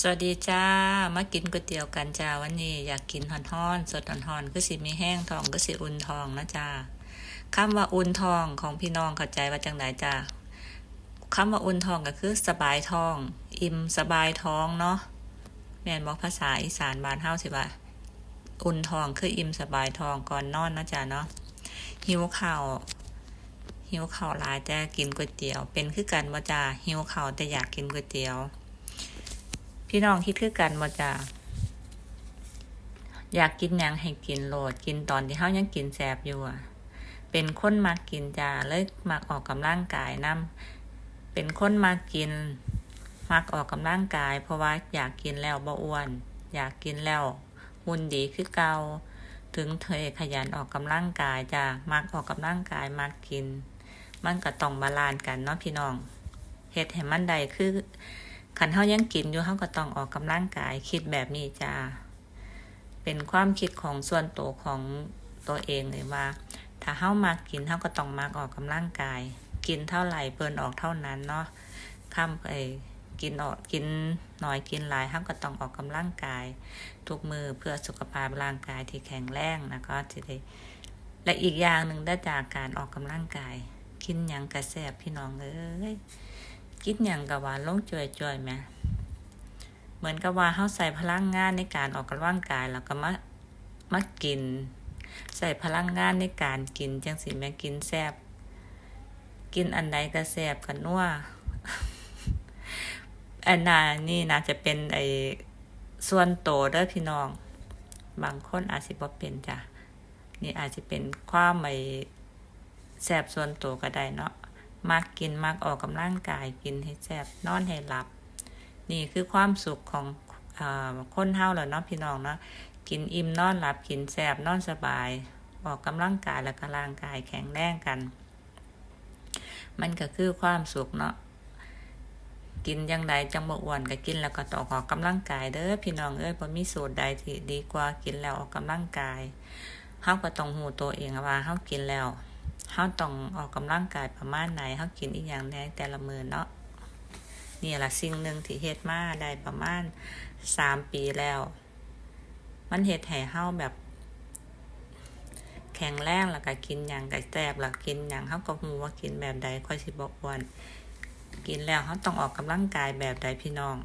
สวัสดีจ้า มากินก๋วยเตี๋ยวกันจ้าวันนี้ อยากกินหอนๆสดหอนๆก็สิมีแห้งทองก็สิอุ่นทองนะจ้าคำว่าอุ่นทองของพี่น้องเข้าใจว่าจังไหนจ้าคำว่าอุ่นทองก็คือสบายท้อง อิ่มสบายท้องเนาะแม่นบอกภาษาอีสานบ้านเฮาสิว่า อุ่นทองคืออิ่มสบายท้องก่อนนอนนะจ้าเนาะหิวข้าวหิวข้าวลายแต่กินก๋วยเตี๋ยว เป็นคือกันบ่าจ้าหิวข้าวแต่อยากกินก๋วยเตี๋ยว พี่น้องคิดคือกันบ่จ้าอยากกินหยังให้กินโหลดกินตอนที่เฮายังกินแสบอยู่อะ เป็นคนมักกินจ้าเลยมักออกกำลังกายนํเป็นคนมักกิน มักออกกำลังกาย เพราะว่าอยากกินแล้วบ่อ้วน อยากกินแล้วหุ่นดีคือเก่าถึงเธอขยันออกกำลังกายจ้ามักออกกำลังกายมักกิน มันก็ต้องบาลานซ์กันเนาะพี่น้องเฮ็ดให้มันได้คือ ขันเฮายังกินอยู่เฮาก็ต้องออกกำลังกาย คิดแบบนี้จ้าเป็นความคิดของส่วนตัวของตัวเองเลยว่า ถ้าเฮามากินเฮาก็ต้องมาออกกำลังกาย กินเท่าไหร่เปินออกเท่านั้นเนาะข้ามไปกินออกกินหน่อยกินหลายเฮาก็ต้องออกกำลังกาย ทุกมือเพื่อสุขภาพร่างกายที่แข็งแรงนะก็จะได้และอีกอย่างหนึ่งได้จากการออกกำลังกาย กินยังกระแสบพี่น้องเอ้ย กินอย่างกับว่าลงจ่อยๆไหมเหมือนกับว่าเขาใส่พลังงานในการออกกำลังกายแล้วก็มามากิน ใส่พลังงานในการกินจังสิแม่กินแซบกินอันใดก็แซบกันนัวอันนานี่นะจะเป็นไอส่วนโตเด้อพี่น้อง บางคนอาจสิบ่เป็นจ้ะนี่อาจจะเป็นความไอแซบส่วนโตก็ได้เนาะ มักกินมักออกกำลังกายกินให้แซ่บนอนให้หลับ นี่คือความสุขของอคนเฮาแหละเนาะพี่น้องเนาะกินอิ่มนอนหลับกินแซ่บนอนสบาย ออกกำลังกายแล้วก็ร่างกายแข็งแรงกัน มันก็คือความสุขเนาะกินยังไดจังบ่อ้วนก็กินแล้วก็ต้องออกกำลังกายเด้อพี่น้องเอ้ยบ่มีสูตรใดที่ดีกว่ากินแล้วออกกำลังกายเฮาก็ต้องหูตัวเองว่าเฮากินแล้ว เฮาต้องออกกำลังกายประมาณไหนเฮากินอีกอย่างแน่แต่ละมือเนาะนี่แหละสิ่งหนึ่งที่เฮ็ดมาได้ประมาณสามปีแล้ว มันเฮ็ดให้เฮาแบบ แข็งแรงแล้วก็กินหยังก็แซ่บแล้วกินหยังเฮาก็ฮู้ว่ากินแบบใดค่อยสิบ่อ้วนกินแล้วเฮาต้องออกกำลังกายแบบใดพี่น้อง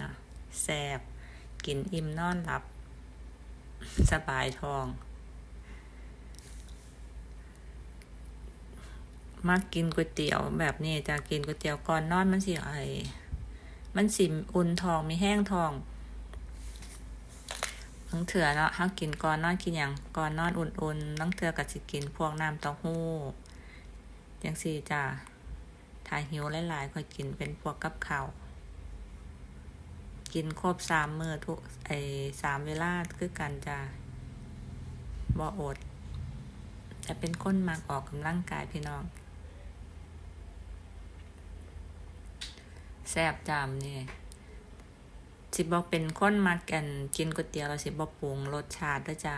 นะแซบกินอิ่มนอนหลับ สบายท้อง มากินก๋วยเตี๋ยวแบบนี้จะกินก๋วยเตี๋ยวก่อนนอนมันสิไอมันสิอุ่นทองมีแห้งทองลังเถื่อเนาะห้ากินก่อนนอนกินอย่างก่อนนอนอุ่นๆลังเถื่อกับสิกินพวกน้ำเต้าหู้ยังสี่จ้าถ้าหิวหลายๆค่อยกินเป็นพวกกับข้าวกินครบสามมือทุกไอสามเวลาคือกันจ้าบ่อดแต่เป็นคนมักออกกำลังกายพี่น้อง แซ่บจามนี่สิบอกเป็นคนมากันกินก๋วยเตี๋ยวเราสิบอกปรุงรสชาติด้วยจ้า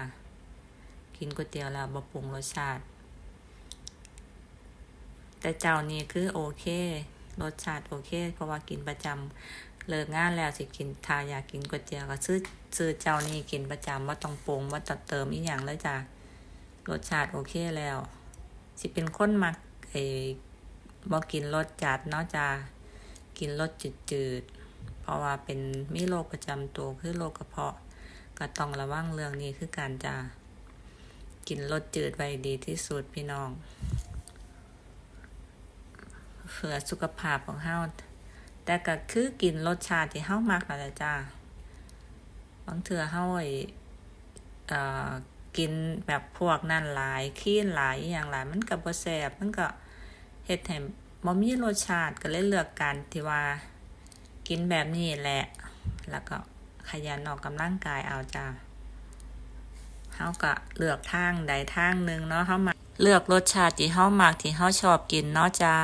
กินก๋วยเตี๋ยวแล้วบอกปรุงรสชาติ แต่เจ้านี่คือโอเค รสชาติโอเค เพราะว่ากินประจำเลิกงานแล้วสิกินทาอยากกินก๋วยเตี๋ยวก็ซื้อซื้อเจ้านี่กินประจำว่าต้องปรุงว่าต้องเติมอีกอย่างเลยจ้ารสชาติโอเคแล้ว สิเป็นคนมักไอ้บอกกินรสจัดเนาะจ้า กินรสจืดๆ เพราะว่าเป็นมีโรคประจำตัวคือโรคกระเพาะก็ต้องระวังเรื่องนี้คือการจะกินรสจืดไว้ดีที่สุดพี่น้องเพื่อสุขภาพของเฮาแต่ก็คือกินรสชาติที่เฮามักนั่นแหละจ้าบางเถื่อเฮาเอ่อกินแบบพวกนั่นหลายขี้นหลายอย่างหลายมันก็บ่แซ่บมันก็เฮ็ดให้ บ่มีรสชาติก็เลยเลือกกันที่ว่ากินแบบนี้แหละ แล้วก็ขยันออกกำลังกายเอาจ้าเฮาก็เลือกทางใดทางหนึ่งเนาะเฮามาเลือกรสชาติที่เฮามากที่เฮาชอบกินเนาะจ้า